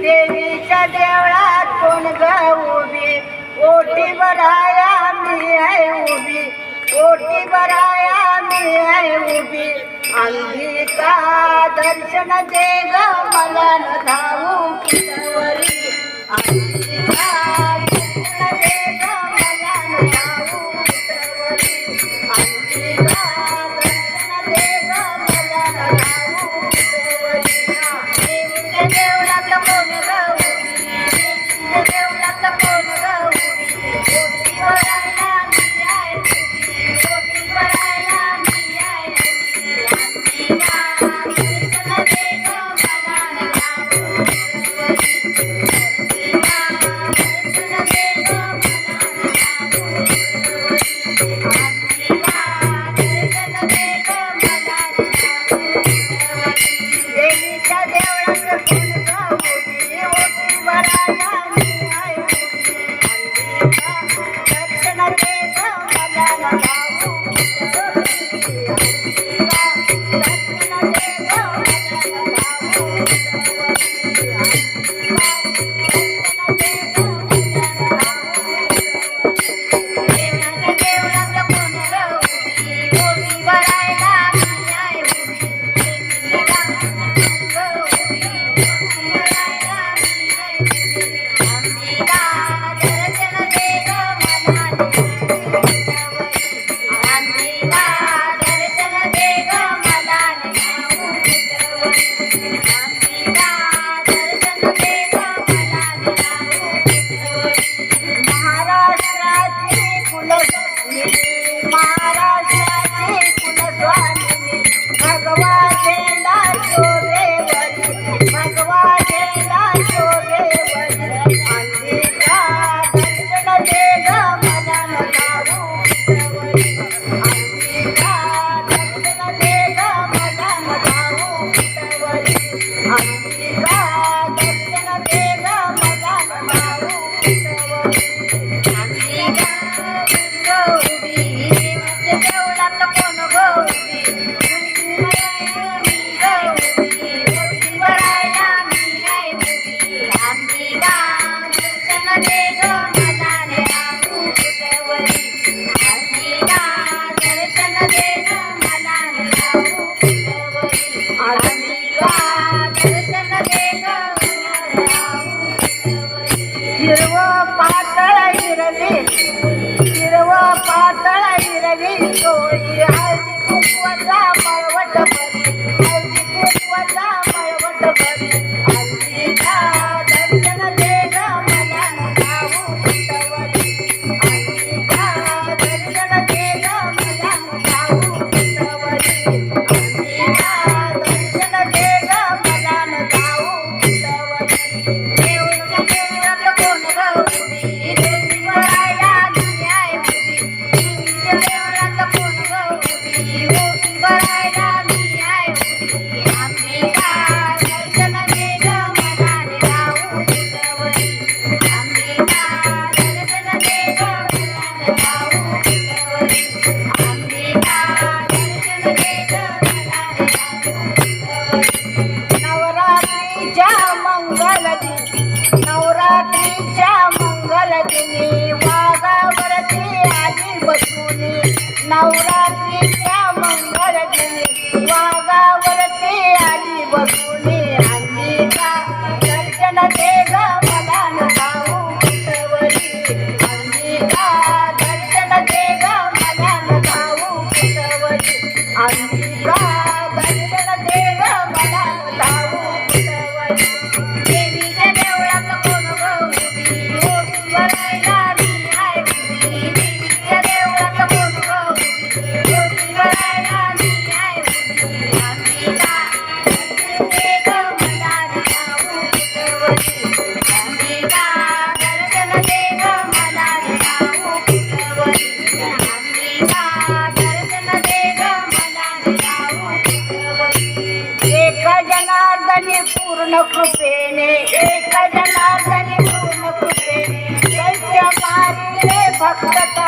देवीच्या देवळात कोण ग उभी ओटी बराया मी आहे उभी. ओटी बराया मी आहे उभी. अंबिका दर्शन दे ग मला धावू किसवरी ದೇವರ বারে पूर्ण भक्त